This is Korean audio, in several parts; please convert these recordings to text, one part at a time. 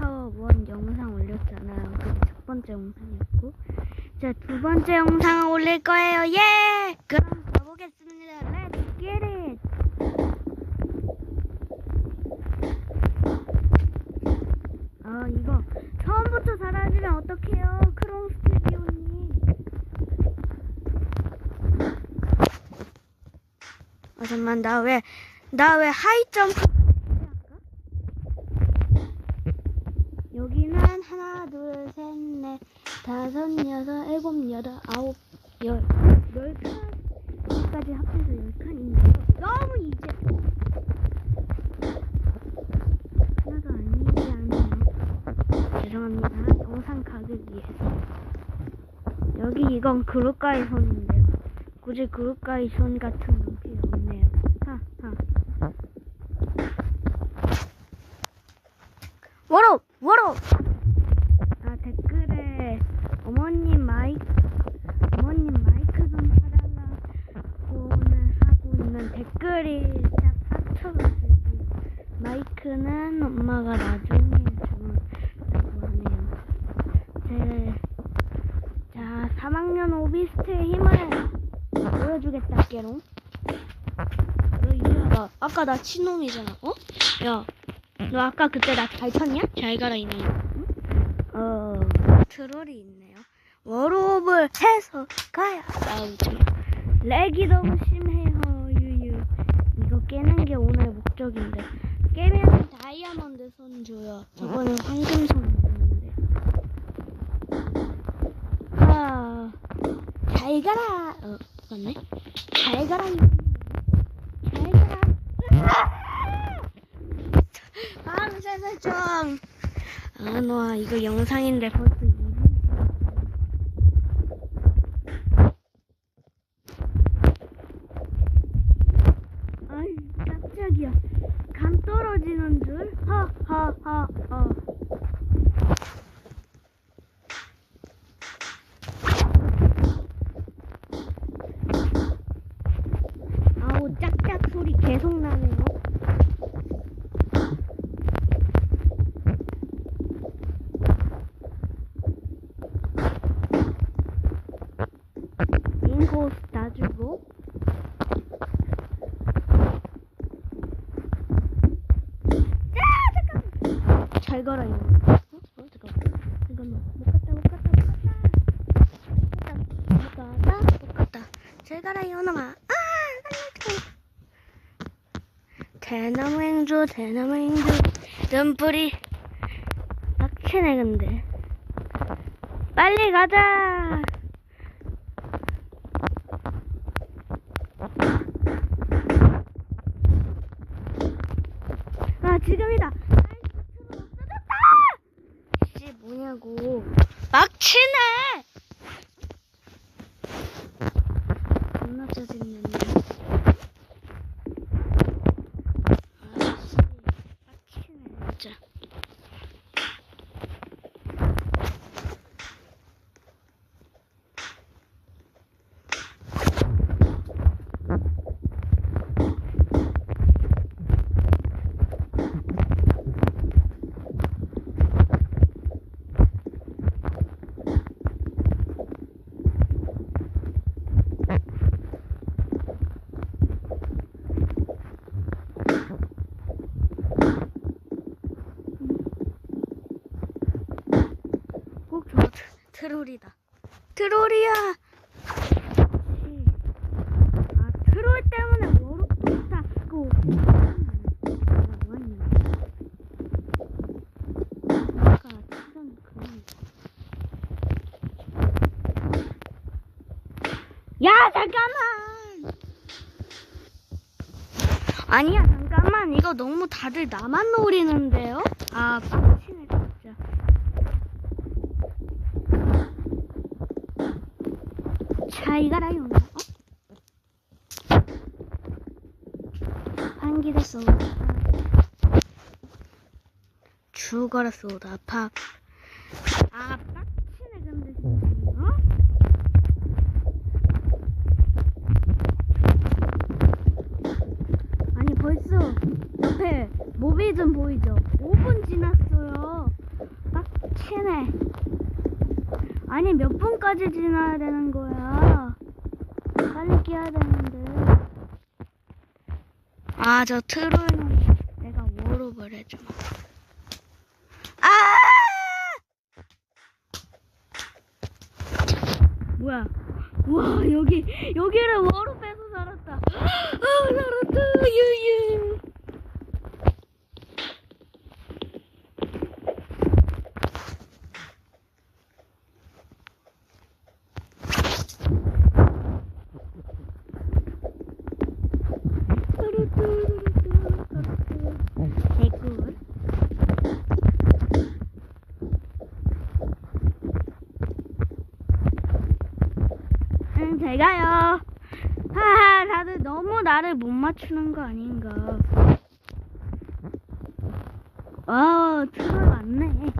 영상 원 영상 올렸잖아요. 그게 첫 번째 영상이었고. 이제 두 번째 영상을 올릴 거예요. 예! 그럼 가보겠습니다. Let's get it! 아 이거 처음부터 사라지면 어떡해요 크롱 스튜디오님 아 잠만 나 왜 나 왜 하이 점프 여기는 하나 둘 셋 넷 다섯 여섯 일곱 여덟 아홉 열 열 칸까지 합해서 열 칸인데요 너무 이제 하나도 아니지 않아요 죄송합니다. 영상 각을 위해서. 여기 이건 그룹가의 손인데요. 굳이 그룹가의 손 같은 건 필요 없네요. 하, 하. 워로! 워로! 아, 댓글에 어머님 마이크, 어머님 마이크 좀 사달라고는 하고 있는 댓글이 딱 합쳐가지고 마이크는 엄마가 나중에 주문다고 하네요. 제, 자, 3학년 오비스트의 힘을 보여주겠다, 깨롱. 너 이제 나 아까 나 친놈이잖아. 어? 야, 너 아까 그때 나 잘 쳤냐? 잘 가라 이놈. 응? 어, 트롤이 있네요. 워로업을 해서 가야. 아우 참. 렉이 너무 심해요, 유유. 이거 깨는 게 오늘 목적인데. 깨면 다이아몬드 손 줘요. 저거는 황금 손 있는데. 아, 잘 가라. 어, 맞네. 잘 가라. 잘 가라. 방세 설정. 아, 너 이거 영상인데 벌써 2분 아이, 깜짝이야. 감 떨어지는 줄? 하, 하, 하, 하. 아우, 짝짝 소리 계속 나네요. 인코스 다 주고. 잘 가라 이거. 어? 어 잠깐. 잠깐만. 못 갔다 못 갔다 못 갔다. 못 갔다 못 갔다 못 갔다. 잘 가라 이놈아. 아. 대나무 행주 대나무 행주 눈뿌리 빡치네 근데. 빨리 가자. 아 지금이다. 씨 뭐냐고 막 치네 겁나 짜증나네 아씨 막치네 진짜 꼭 저 트롤이다. 트롤이야. 아 트롤 때문에 치던 그런 야 잠깐만! 아니야 잠깐만. 이거 너무 다들 나만 노리는데요? 아 잘 가라요 어? 한기대 쏘다 죽어라 쏘다 팝 아, 빡치네, 근데. 어? 아니, 벌써 옆에 모비 좀 보이죠? 5분 지났어요. 빡치네. 아니, 몇 분까지 지나야 되는 거야? 빨리 끼야 되는데. 아, 저 트롤은 내가 워룹을 해주마. 아! 뭐야? 와 여기 여기를 워룹해서 살았다. 아 살았다 유유. 개꿀. 응, 잘 가요. 하하, 다들 나를 못 맞추는 거 아닌가. 어, 트롤 왔네.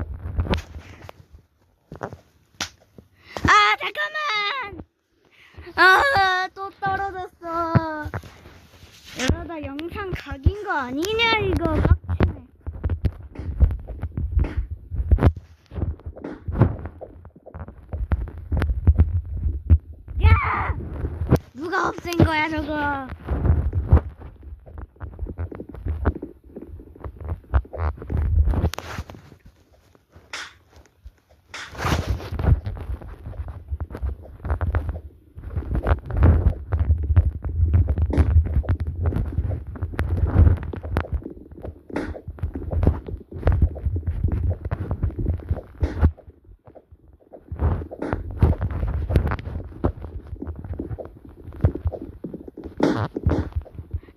아, 잠깐만! 아, 또 떨어졌어. 이러다 영상 각인 거 아니냐, 이거. 빡치네. 야! 누가 없앤 거야, 저거?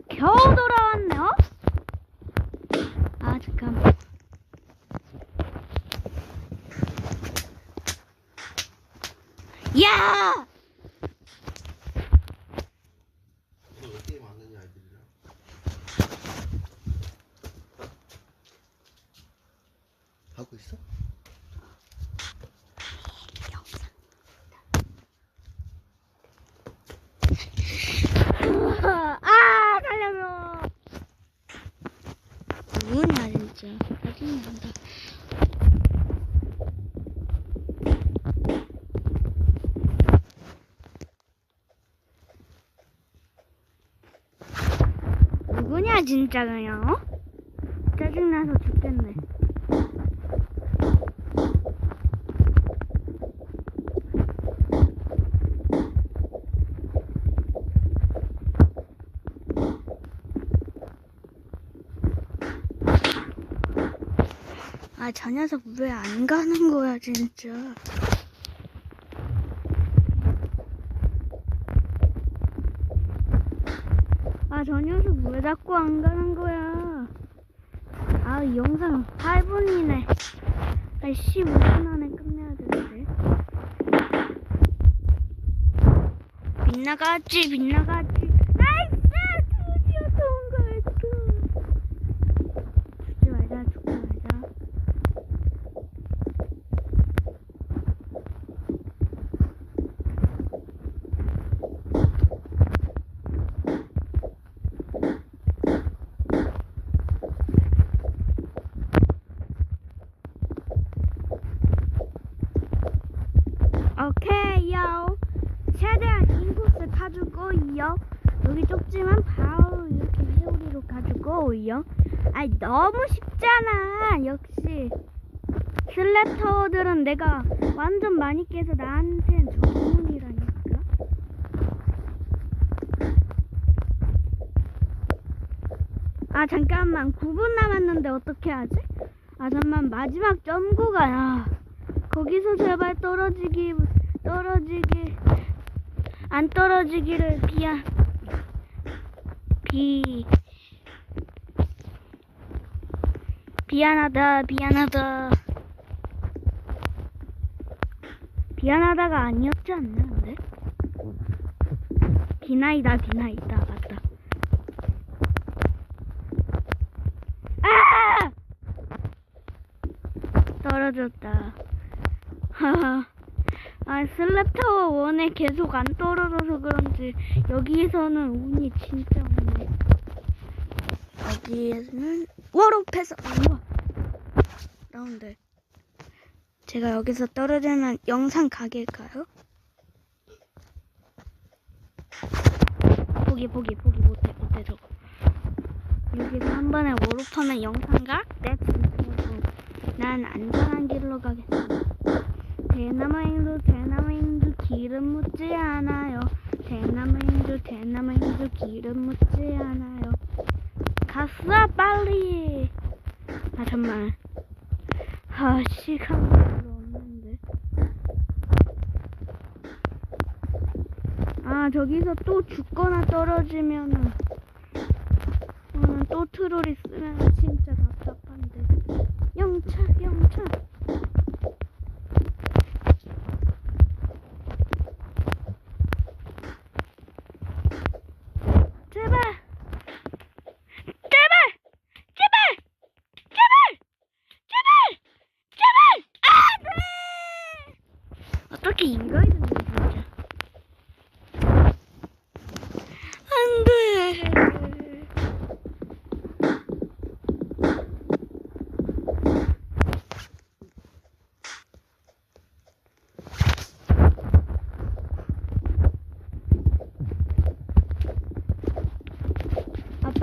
겨우 돌아왔네, 어? 아, 잠깐. 야! 오늘 왜 게임 안 하냐 아이들이랑 하고 있어? 아, 살려줘. 누구냐, 진짜. 짜증이 난다. 누구냐, 진짜 그냥, 어? 짜증나서 죽겠네. 아, 저 녀석 왜 안 가는 거야, 진짜. 아, 저 녀석 왜 자꾸 안 가는 거야. 아, 이 영상 8분이네. 아, 15분 안에 끝내야 되는데. 빗나갔지, 빗나갔지. 나이스! 드디어 통과했어. 죽지 말자, 죽지 말자. 오케이요. 최대한 인코스 가지고요. 여기 좁지만 바로 이렇게 회오리로 가지고요. 아이 너무 쉽잖아. 역시 슬래터들은 내가 완전 많이 깨서 나한텐 전문이라니까. 아 잠깐만 9분 남았는데 어떻게 하지? 아 잠만 마지막 점구가 야 거기서 제발 떨어지기 떨어지기 안 떨어지기를 비야 비 미안하다 미안하다 미안하다가 아니었지 않나 근데 비나이다 비나이다 맞다 아 떨어졌다. 아, 슬랩타워 원에 계속 안 떨어져서 그런지 여기에서는 운이 진짜 없네. 여기에는 워로패서 우와. 라운드. 제가 여기서 떨어지면 영상 가게일까요? 포기 포기 포기 못해 못해 저거. 여기서 한 번에 워로파면 영상각? 네 진짜. 난 안전한 길로 가겠습니다. 대나무행도 대나무행도 기름 묻지 않아요. 대나무행도 대나무행도 기름 묻지 않아요. 갔어 빨리. 아 정말. 아 시간 별로 없는데. 아 저기서 또 죽거나 떨어지면은 음, 또 트롤 있으면 진짜 답답한데. 영차 영차. 돼! 어떻게 이거야 되는 진짜. 안 돼!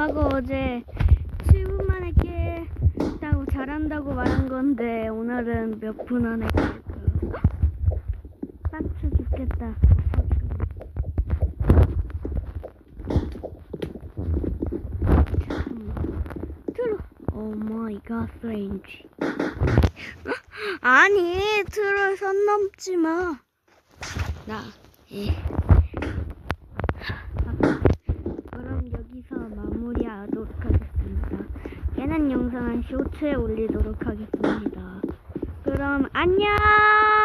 아빠가 어제 7분 만에 깼다고 잘한다고 말한 건데 오늘은 몇 분 안에 깰까? 빡쳐 죽겠다. 트로. 오 마이 갓, 스트레인지. 아니, 트롤 선 넘지 마. 나, 예. 그럼 여기서 마무리하도록 하겠습니다. 깨는 영상은 쇼츠에 올리도록 하겠습니다. 그럼 안녕!